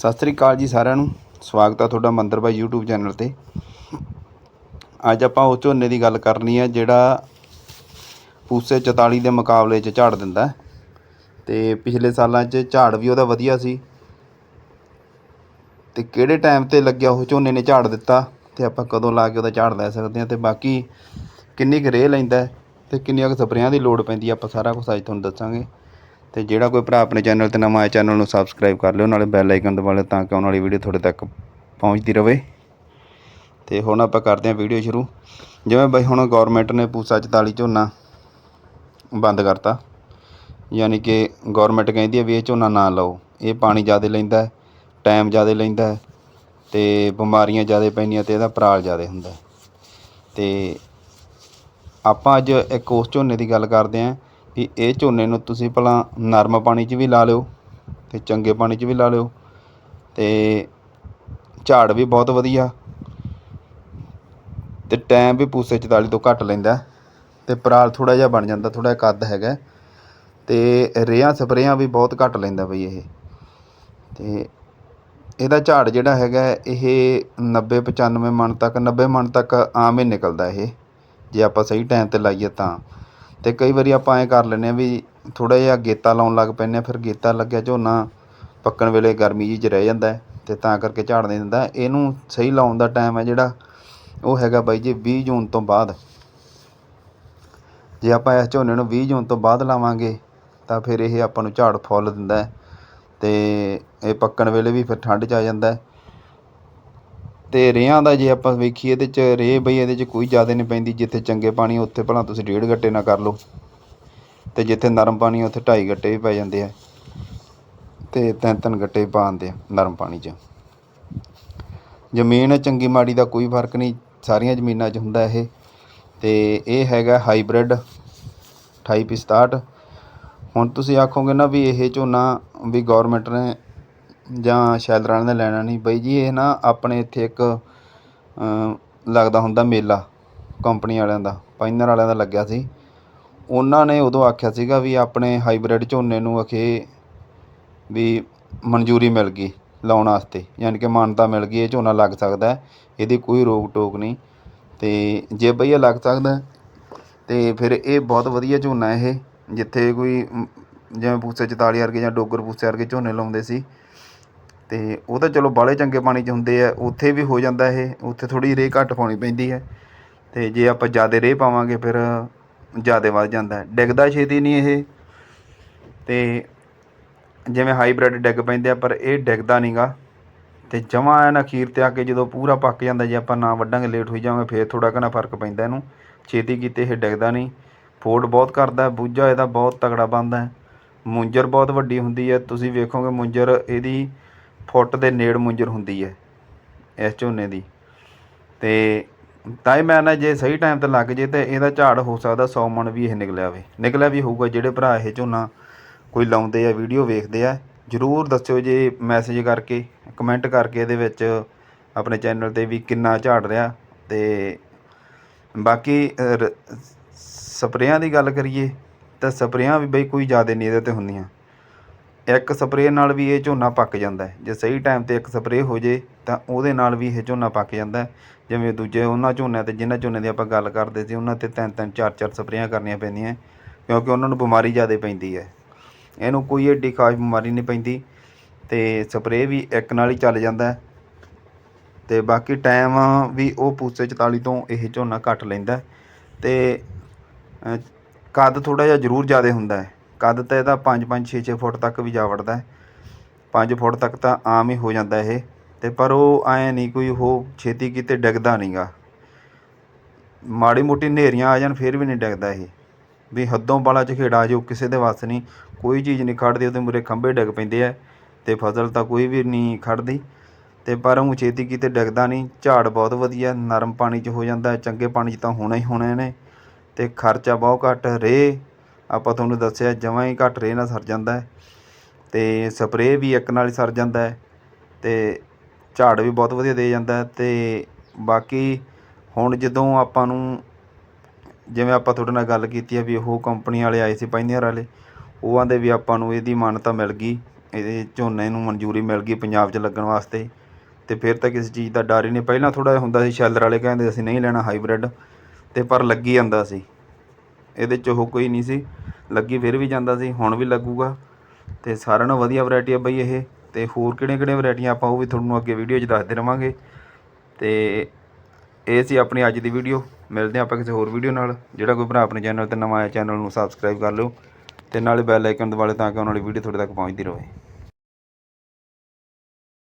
ਸਤਿ ਸ੍ਰੀ ਅਕਾਲ ਜੀ ਸਾਰਿਆਂ ਨੂੰ। ਸਵਾਗਤ ਆ ਤੁਹਾਡਾ ਮੰਦਰ ਬਾਈ YouTube ਚੈਨਲ ਤੇ। ਅੱਜ ਆਪਾਂ ਉਹ ਝੋਨੇ ਦੀ ਗੱਲ ਕਰਨੀ ਹੈ ਜਿਹੜਾ ਪੂਸੇ 44 ਦੇ ਮੁਕਾਬਲੇ 'ਚ ਝਾੜ ਦਿੰਦਾ ਹੈ। ਤੇ ਪਿਛਲੇ ਸਾਲਾਂ 'ਚ ਝਾੜ ਵੀ ਉਹਦਾ ਵਧੀਆ ਸੀ। ਤੇ ਕਿਹੜੇ ਟਾਈਮ ਤੇ ਲੱਗਿਆ ਉਹ ਝੋਨੇ ਨੇ ਝਾੜ ਦਿੱਤਾ, ਤੇ ਆਪਾਂ ਕਦੋਂ ਲਾ ਕੇ ਉਹਦਾ ਝਾੜ ਲੈ ਸਕਦੇ ਹਾਂ ਤੇ ਬਾਕੀ ਕਿੰਨੀ ਕੁ ਰੇਹ ਲੈਂਦਾ ਹੈ, ਤੇ ਕਿੰਨੀਆਂ ਕੁ ਸਪਰੇਆਂ ਦੀ ਲੋੜ ਪੈਂਦੀ ਆਪਾਂ ਸਾਰਾ ਕੁਝ ਅੱਜ ਤੁਹਾਨੂੰ ਦੱਸਾਂਗੇ। ਅਤੇ ਜਿਹੜਾ ਕੋਈ ਭਰਾ ਆਪਣੇ ਚੈਨਲ ਤੇ ਨਵਾਂ ਆਇਆ, ਚੈਨਲ ਨੂੰ ਸਬਸਕ੍ਰਾਈਬ ਕਰ ਲਿਓ, ਨਾਲੇ ਬੈਲ ਆਈਕਨ ਦਬਾ ਲਿਓ ਤਾਂ ਕਿ ਆਉਣ ਵਾਲੀ ਵੀਡੀਓ ਤੁਹਾਡੇ ਤੱਕ ਪਹੁੰਚਦੀ ਰਹੇ ਤੇ ਹੁਣ ਆਪਾਂ ਕਰਦੇ ਹਾਂ ਵੀਡੀਓ ਸ਼ੁਰੂ। ਜਿਵੇਂ ਬਈ ਹੁਣ ਗਵਰਨਮੈਂਟ ਨੇ ਪੂਸਾ 44 ਝੋਨਾ ਬੰਦ ਕਰਤਾ। ਯਾਨੀ ਕਿ ਗਵਰਨਮੈਂਟ ਕਹਿੰਦੀ ਹੈ ਵੀ ਇਹ ਝੋਨਾ ਨਾ ਲਾਓ। ਇਹ ਪਾਣੀ ਜ਼ਿਆਦਾ ਲੈਂਦਾ ਹੈ ਟਾਈਮ ਜ਼ਿਆਦਾ ਲੈਂਦਾ ਹੈ, ਤੇ ਬਿਮਾਰੀਆਂ ਜ਼ਿਆਦਾ ਪੈਂਦੀਆਂ ਤੇ ਇਹਦਾ ਪਰਾਲ ਜ਼ਿਆਦਾ ਹੁੰਦਾ ਹੈ। ਤੇ ਆਪਾਂ ਅੱਜ ਇੱਕ ਉਸ ਝੋਨੇ ਦੀ ਗੱਲ ਕਰਦੇ ਹਾਂ ਵੀ ਇਹ ਝੋਨੇ ਨੂੰ ਤੁਸੀਂ ਭਲਾ ਨਰਮ ਪਾਣੀ 'ਚ ਵੀ ਲਾ ਲਿਓ ਅਤੇ ਚੰਗੇ ਪਾਣੀ 'ਚ ਵੀ ਲਾ ਲਿਓ ਅਤੇ ਝਾੜ ਵੀ ਬਹੁਤ ਵਧੀਆ ਅਤੇ ਟਾਈਮ ਵੀ ਪੂਸੇ 44 ਤੋਂ ਘੱਟ ਲੈਂਦਾ ਅਤੇ ਪਰਾਲ ਥੋੜ੍ਹਾ ਜਿਹਾ ਬਣ ਜਾਂਦਾ, ਥੋੜ੍ਹਾ ਜਿਹਾ ਕੱਦ ਹੈਗਾ ਅਤੇ ਰੇਹਾਂ ਸਪਰੇਆਂ ਵੀ ਬਹੁਤ ਘੱਟ ਲੈਂਦਾ ਬਈ ਇਹ ਅਤੇ ਇਹਦਾ ਝਾੜ ਜਿਹੜਾ ਹੈਗਾ ਇਹ 90 95 ਮਣ ਤੱਕ 90 ਮਣ ਤੱਕ ਆਮ ਹੀ ਨਿਕਲਦਾ ਇਹ, ਜੇ ਆਪਾਂ ਸਹੀ ਟਾਈਮ ਤੇ ਲਾਈਏ ਤਾਂ। ਅਤੇ ਕਈ ਵਾਰੀ ਆਪਾਂ ਐਂ ਕਰ ਲੈਂਦੇ ਹਾਂ ਵੀ ਥੋੜ੍ਹਾ ਜਿਹਾ ਗੇਤਾ ਲਾਉਣ ਲੱਗ ਪੈਂਦੇ ਹਾਂ, ਫਿਰ ਗੇਤਾ ਲੱਗਿਆ ਝੋਨਾ ਪੱਕਣ ਵੇਲੇ ਗਰਮੀ ਜਿਹੀ 'ਚ ਰਹਿ ਜਾਂਦਾ ਅਤੇ ਤਾਂ ਕਰਕੇ ਝਾੜ ਨਹੀਂ ਦਿੰਦਾ ਇਹਨੂੰ ਸਹੀ ਲਾਉਣ ਦਾ ਟਾਈਮ ਹੈ ਜਿਹੜਾ, ਉਹ ਹੈਗਾ ਬਾਈ ਜੀ ਵੀਹ ਜੂਨ ਤੋਂ ਬਾਅਦ। ਜੇ ਆਪਾਂ ਇਸ ਝੋਨੇ ਨੂੰ ਵੀਹ ਜੂਨ ਤੋਂ ਬਾਅਦ ਲਾਵਾਂਗੇ, ਤਾਂ ਫਿਰ ਇਹ ਆਪਾਂ ਨੂੰ ਝਾੜ ਫੁੱਲ ਦਿੰਦਾ ਅਤੇ ਇਹ ਪੱਕਣ ਵੇਲੇ ਵੀ ਫਿਰ ਠੰਡ 'ਚ ਆ ਜਾਂਦਾ ਤੇ ਰੇਹਾਂ ਦਾ ਜੇ ਆਪਾਂ ਵੇਖੀਏ ਇਹਦੇ 'ਚ, ਰੇਹ ਬਈ ਇਹਦੇ 'ਚ ਕੋਈ ਜ਼ਿਆਦਾ ਨਹੀਂ ਪੈਂਦੀ, ਜਿੱਥੇ ਚੰਗੇ ਪਾਣੀ ਉੱਥੇ ਭਲਾ ਤੁਸੀਂ ਡੇਢ ਗੱਟੇ ਨਾ ਕਰ ਲਓ। ਤੇ ਜਿੱਥੇ ਨਰਮ ਪਾਣੀ ਉੱਥੇ ਢਾਈ ਗੱਟੇ ਵੀ ਪੈ ਜਾਂਦੇ ਆ। ਤੇ ਤਿੰਨ ਤਿੰਨ ਗੱਟੇ ਵੀ ਪਾ ਦਿੰਦੇ ਆ ਨਰਮ ਪਾਣੀ 'ਚ। ਜ਼ਮੀਨ ਚੰਗੀ ਮਾੜੀ ਦਾ ਕੋਈ ਫ਼ਰਕ ਨਹੀਂ, ਸਾਰੀਆਂ ਜ਼ਮੀਨਾਂ 'ਚ ਹੁੰਦਾ ਇਹ। ਤੇ ਇਹ ਹੈਗਾ ਹਾਈਬ੍ਰਿਡ 2867 ਹੁਣ ਤੁਸੀਂ ਆਖੋਗੇ ਨਾ ਵੀ ਇਹ ਝੋਨਾ ਵੀ ਗਵਰਨਮੈਂਟ ਨੇ ਜਾਂ ਸ਼ੈਲਰਾਂ ਦਾ ਲੈਣਾ ਨਹੀਂ। ਬਾਈ ਜੀ ਇਹ ਨਾ ਆਪਣੇ ਇੱਥੇ ਇੱਕ ਲੱਗਦਾ ਹੁੰਦਾ ਮੇਲਾ ਕੰਪਨੀ ਵਾਲਿਆਂ ਦਾ ਪਾਈਨਰ ਵਾਲਿਆਂ ਦਾ ਲੱਗਿਆ ਸੀ। ਉਹਨਾਂ ਨੇ ਉਦੋਂ ਆਖਿਆ ਸੀਗਾ ਵੀ ਆਪਣੇ ਹਾਈਬ੍ਰਿਡ ਝੋਨੇ ਨੂੰ ਅਖੇ ਵੀ ਮਨਜ਼ੂਰੀ ਮਿਲ ਗਈ ਲਾਉਣ ਵਾਸਤੇ ਯਾਨੀ ਕਿ ਮਾਨਤਾ ਮਿਲ ਗਈ ਇਹ ਝੋਨਾ ਲੱਗ ਸਕਦਾ ਇਹਦੀ ਕੋਈ ਰੋਕ ਟੋਕ ਨਹੀਂ। ਤੇ ਜੇ ਬਈ ਇਹ ਲੱਗ ਸਕਦਾ ਹੈ, ਤੇ ਫਿਰ ਇਹ ਬਹੁਤ ਵਧੀਆ ਝੋਨਾ ਇਹ ਜਿੱਥੇ ਕੋਈ ਜਿਵੇਂ ਪੂਸੇ 44 ਵਰਗੇ ਜਾਂ ਡੋਗਰ ਪੂਸੇ ਵਰਗੇ ਝੋਨੇ ਲਾਉਂਦੇ ਸੀ ਅਤੇ ਉਹ ਤਾਂ ਚਲੋ ਬਾਹਲੇ ਚੰਗੇ ਪਾਣੀ 'ਚ ਹੁੰਦੇ ਆ, ਉੱਥੇ ਵੀ ਹੋ ਜਾਂਦਾ ਇਹ, ਉੱਥੇ ਥੋੜ੍ਹੀ ਰੇਹ ਘੱਟ ਪਾਉਣੀ ਪੈਂਦੀ ਹੈ। ਅਤੇ ਜੇ ਆਪਾਂ ਜ਼ਿਆਦਾ ਰੇਹ ਪਾਵਾਂਗੇ ਫਿਰ ਜ਼ਿਆਦਾ ਵੱਧ ਜਾਂਦਾ ਡਿੱਗਦਾ ਛੇਤੀ ਨਹੀਂ ਇਹ। ਤੇ ਜਿਵੇਂ ਹਾਈਬ੍ਰਿਡ ਡਿੱਗ ਪੈਂਦੇ ਆ, ਪਰ ਇਹ ਡਿੱਗਦਾ ਨਹੀਂਗਾ ਤੇ ਜਮਾਂ ਐਨ ਅਖੀਰ ਤੇ ਆ ਕੇ ਜਦੋਂ ਪੂਰਾ ਪੱਕ ਜਾਂਦਾ, ਜੇ ਆਪਾਂ ਨਾ ਵੱਢਾਂਗੇ, ਲੇਟ ਹੋਈ ਜਾਵਾਂਗੇ, ਫੇਰ ਥੋੜਾ ਘਣਾ ਫ਼ਰਕ ਪੈਂਦਾ ਇਹਨੂੰ। ਛੇਤੀ ਕੀਤੇ ਇਹ ਡਿੱਗਦਾ ਨਹੀਂ। ਫੋਡ ਬਹੁਤ ਕਰਦਾ ਬੂਝਾ ਇਹਦਾ ਬਹੁਤ ਤਗੜਾ ਬਣਦਾ ਮੁੰਜਰ ਬਹੁਤ ਵੱਡੀ ਹੁੰਦੀ ਹੈ। ਤੁਸੀਂ ਵੇਖੋਗੇ ਮੁੰਜਰ, ਇਹਦੀ ਫੁੱਟ ਦੇ ਨੇੜ ਮੁੰਜਰ ਹੁੰਦੀ ਹੈ ਇਸ ਝੋਨੇ ਦੀ। ਤੇ ਤਾਂ ਹੀ ਮੈਂ ਨਾ ਜੇ ਸਹੀ ਟਾਈਮ ਤੇ ਲੱਗ ਜੇ ਤੇ ਇਹਦਾ ਝਾੜ ਹੋ ਸਕਦਾ 100 ਮਣ ਵੀ ਇਹ ਨਿਕਲਿਆ ਹੋਵੇ। ਨਿਕਲਿਆ ਵੀ ਹੋਊਗਾ, ਜਿਹੜੇ ਭਰਾ ਇਹ ਝੋਨਾ ਕੋਈ ਲਾਉਂਦੇ ਆ ਵੀਡੀਓ ਵੇਖਦੇ ਆ, ਜਰੂਰ ਦੱਸਿਓ ਜੇ ਮੈਸੇਜ ਕਰਕੇ ਕਮੈਂਟ ਕਰਕੇ ਇਹਦੇ ਵਿੱਚ ਆਪਣੇ ਚੈਨਲ ਤੇ ਵੀ ਕਿੰਨਾ ਝਾੜ ਰਿਹਾ। ਤੇ ਬਾਕੀ ਸਪਰੇਆਂ ਦੀ ਗੱਲ ਕਰੀਏ ਤਾਂ ਸਪਰੇਆਂ ਵੀ ਬਈ ਕੋਈ ਜ਼ਿਆਦਾ ਨਹੀਂ ਇਹਦੇ ਤੇ ਹੁੰਦੀਆਂ। ਇੱਕ ਸਪਰੇਅ ਨਾਲ ਵੀ ਇਹ ਝੋਨਾ ਪੱਕ ਜਾਂਦਾ ਜੇ ਸਹੀ ਟਾਈਮ ਤੇ ਇੱਕ ਸਪਰੇਅ ਹੋ ਜੇ, ਤਾਂ ਉਹਦੇ ਨਾਲ ਵੀ ਇਹ ਝੋਨਾ ਪੱਕ ਜਾਂਦਾ ਜਿਵੇਂ ਦੂਜੇ ਉਹਨਾਂ ਝੋਨਿਆਂ ਤੇ, ਜਿਨ੍ਹਾਂ ਝੋਨੇ ਦੀ ਆਪਾਂ ਗੱਲ ਕਰਦੇ ਸੀ, ਉਹਨਾਂ ਤੇ ਤਿੰਨ ਤਿੰਨ, ਚਾਰ ਚਾਰ ਸਪਰੇਆਂ ਕਰਨੀਆਂ ਪੈਂਦੀਆਂ ਕਿਉਂਕਿ ਉਹਨਾਂ ਨੂੰ ਬਿਮਾਰੀ ਜ਼ਿਆਦਾ ਪੈਂਦੀ ਹੈ। ਇਹਨੂੰ ਕੋਈ ਏਡੀ ਖਾਸ ਬਿਮਾਰੀ ਨਹੀਂ ਪੈਂਦੀ ਤੇ ਸਪਰੇਅ ਵੀ ਇੱਕ ਨਾਲ ਹੀ ਚੱਲ ਜਾਂਦਾ ਹੈ ਤੇ ਬਾਕੀ ਟਾਈਮ ਵੀ ਉਹ ਪੂਸੇ 44 ਤੋਂ ਇਹ ਝੋਨਾ ਘੱਟ ਲੈਂਦਾ ਹੈ ਤੇ ਕੱਦ ਥੋੜਾ ਜਿਹਾ ਜ਼ਰੂਰ ਜ਼ਿਆਦਾ ਹੁੰਦਾ ਹੈ। ਕੱਦ ਤਾਂ ਇਹਦਾ 5 5 6 6 ਫੁੱਟ ਤੱਕ ਵੀ ਜਾ ਵੜਦਾ ਹੈ। 5 ਫੁੱਟ ਤੱਕ ਤਾਂ ਆਮ ਹੀ ਹੋ ਜਾਂਦਾ ਇਹ। ਤੇ ਪਰ ਉਹ ਐਂ ਨਹੀਂ ਕੋਈ ਉਹ ਛੇਤੀ ਕਿਤੇ ਡਿੱਗਦਾ ਨਹੀਂਗਾ ਮਾੜੀ ਮੋਟੀ ਹਨੇਰੀਆਂ ਆ ਜਾਣ, ਫਿਰ ਵੀ ਨਹੀਂ ਡਿੱਗਦਾ ਇਹ। ਵੀ ਹੱਦੋਂ ਬਾਲਾ ਝਖੇੜਾ ਜੋ ਕਿਸੇ ਦੇ ਵੱਸ ਨਹੀਂ, ਕੋਈ ਚੀਜ਼ ਨਹੀਂ ਖੜਦੀ, ਉਹਦੇ ਮੂਰੇ ਖੰਭੇ ਡਿੱਗ ਪੈਂਦੇ ਆ। ਤੇ ਫਸਲ ਤਾਂ ਕੋਈ ਵੀ ਨਹੀਂ ਖੜਦੀ। ਤੇ ਪਰ ਉਹ ਛੇਤੀ ਕਿਤੇ ਡਿੱਗਦਾ ਨਹੀਂ। ਝਾੜ ਬਹੁਤ ਵਧੀਆ, ਨਰਮ ਪਾਣੀ 'ਚ ਹੋ ਜਾਂਦਾ ਚੰਗੇ ਪਾਣੀ 'ਚ ਤਾਂ ਹੋਣਾ ਹੀ ਹੋਣਾ ਨੇ ਤੇ ਖਰਚਾ ਬਹੁਤ ਘੱਟ ਰੇ ਆਪਾਂ ਤੁਹਾਨੂੰ ਦੱਸਿਆ ਜਮਾਂ ਹੀ ਘੱਟ ਰੇ ਨਾਲ ਸਰ ਜਾਂਦਾ ਹੈ ਤੇ ਸਪਰੇਅ ਵੀ ਇੱਕ ਨਾਲ ਹੀ ਸਰ ਜਾਂਦਾ ਹੈ ਤੇ ਝਾੜ ਵੀ ਬਹੁਤ ਵਧੀਆ ਦੇ ਜਾਂਦਾ ਹੈ ਤੇ ਬਾਕੀ ਹੁਣ ਜਦੋਂ ਆਪਾਂ ਨੂੰ ਜਿਵੇਂ ਆਪਾਂ ਤੁਹਾਡੇ ਨਾਲ ਗੱਲ ਕੀਤੀ ਹੈ ਵੀ ਉਹ ਕੰਪਨੀ ਵਾਲੇ ਆਏ ਸੀ ਪਾਈਨੀਅਰ ਵਾਲੇ, ਉਹ ਆਂਦੇ ਵੀ ਆਪਾਂ ਨੂੰ ਇਹਦੀ ਮਾਨਤਾ ਮਿਲ ਗਈ, ਇਹਦੇ ਝੋਨੇ ਨੂੰ ਮਨਜ਼ੂਰੀ ਮਿਲ ਗਈ ਪੰਜਾਬ 'ਚ ਲੱਗਣ ਵਾਸਤੇ ਤੇ ਫਿਰ ਤਾਂ ਕਿਸੇ ਚੀਜ਼ ਦਾ ਡਰ ਹੀ ਨਹੀਂ। ਪਹਿਲਾਂ ਥੋੜਾ ਜਿਹਾ ਹੁੰਦਾ ਸੀ ਸ਼ੈਲਰ ਵਾਲੇ ਕਹਿੰਦੇ ਅਸੀਂ ਨਹੀਂ ਲੈਣਾ ਹਾਈਬ੍ਰਿਡ ਤੇ ਪਰ ਲੱਗੀ ਜਾਂਦਾ ਸੀ। ਇਹਦੇ 'ਚ ਉਹ ਕੋਈ ਨਹੀਂ ਸੀ। ਲੱਗੀ ਫਿਰ ਵੀ ਜਾਂਦਾ ਸੀ, ਹੁਣ ਵੀ ਲੱਗੂਗਾ। ਤੇ ਸਾਰਿਆਂ ਨਾਲੋਂ ਵਧੀਆ ਵੈਰਾਈਟੀ ਆ ਬਈ ਇਹ। ਤੇ ਹੋਰ ਕਿਹੜੀਆਂ ਕਿਹੜੀਆਂ ਵੈਰਾਈਟੀਆਂ ਆਪਾਂ ਉਹ ਵੀ ਤੁਹਾਨੂੰ ਅੱਗੇ ਵੀਡੀਓ 'ਚ ਦੱਸਦੇ ਰਵਾਂਗੇ। ਤੇ ਇਹ ਸੀ ਆਪਣੀ ਅੱਜ ਦੀ ਵੀਡੀਓ ਮਿਲਦੇ ਹਾਂ ਆਪਾਂ ਕਿਸੇ ਹੋਰ ਵੀਡੀਓ ਨਾਲ। ਜਿਹੜਾ ਕੋਈ ਭਰਾ ਆਪਣੇ ਚੈਨਲ ਤੇ ਨਵਾਂ ਆਇਆ ਚੈਨਲ ਨੂੰ ਸਬਸਕ੍ਰਾਈਬ ਕਰ ਲਿਓ। ਤੇ ਨਾਲੇ ਬੈਲ ਆਈਕਨ ਦਬਾ ਲਿਓ ਤਾਂ ਕਿ ਆਉਣ ਵਾਲੀ ਵੀਡੀਓ ਤੁਹਾਡੇ ਤੱਕ ਪਹੁੰਚਦੀ ਰਹੇ।